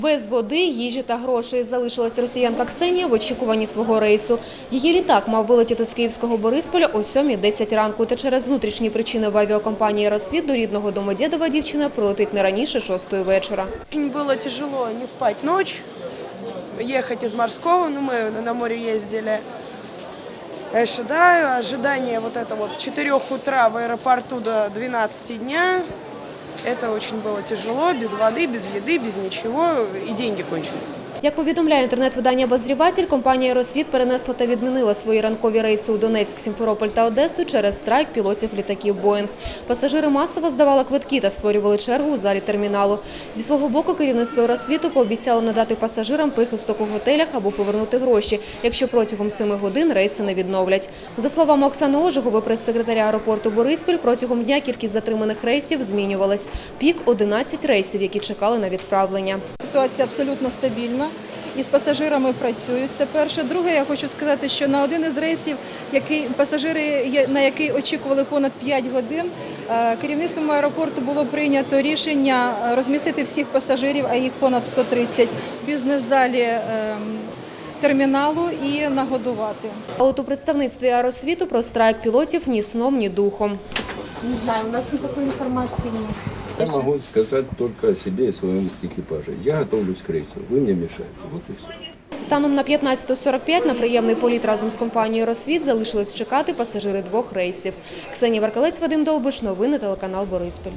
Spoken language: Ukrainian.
Без води, їжі та грошей залишилась росіянка Ксенія в очікуванні свого рейсу. Її літак мав вилетіти з київського Борисполя о 7.10 ранку. Та через внутрішні причини в авіакомпанії «Росвіт» до рідного Домодєдова дівчина прилетить не раніше 6 вечора. Очень было тяжело не спать ночь, ехать из морского, ну мы на море ездили. Конечно, да, ожидание вот это вот с 4 утра в аэропорту до 12 дня, это очень было тяжело, без воды, без еды, без ничего, и деньги кончились. Як повідомляє інтернет-видання «Обозріватель», компанія «Росвіт» перенесла та відмінила свої ранкові рейси у Донецьк, Сімферополь та Одесу через страйк пілотів літаків «Боїнг». Пасажири масово здавали квитки та створювали чергу у залі терміналу. Зі свого боку керівництво «Росвіту» пообіцяло надати пасажирам прихисток у готелях або повернути гроші, якщо протягом семи годин рейси не відновлять. За словами Оксани Ожегової, прес-секретаря аеропорту Бориспіль, протягом дня кількість затриманих рейсів змінювалась. Пік – 11 рейсів, які чекали на відправлення. Ситуація абсолютно стабільна. І з пасажирами працюють. Це перше. Друге, я хочу сказати, що на один із рейсів, який пасажири на який очікували понад 5 годин, е, керівництвом аеропорту було прийнято рішення е, розмістити всіх пасажирів, а їх понад 130, в бізнес-залі ем, терміналу і нагодувати. А от у представництві аеросвіту про страйк пілотів ні сном, ні духом. Не знаю, у нас никакой информации нет. Я могу сказать только о себе и своем экипаже. Я готовлюсь к рейсу, вы мне мешаете. Вот и все. Станом на 15.45 на приємний політ разом з компанією «Росвіт» залишились чекати пасажири двох рейсів. Ксенія Варкалець, Вадим Довбиш, новини телеканал Бориспіль.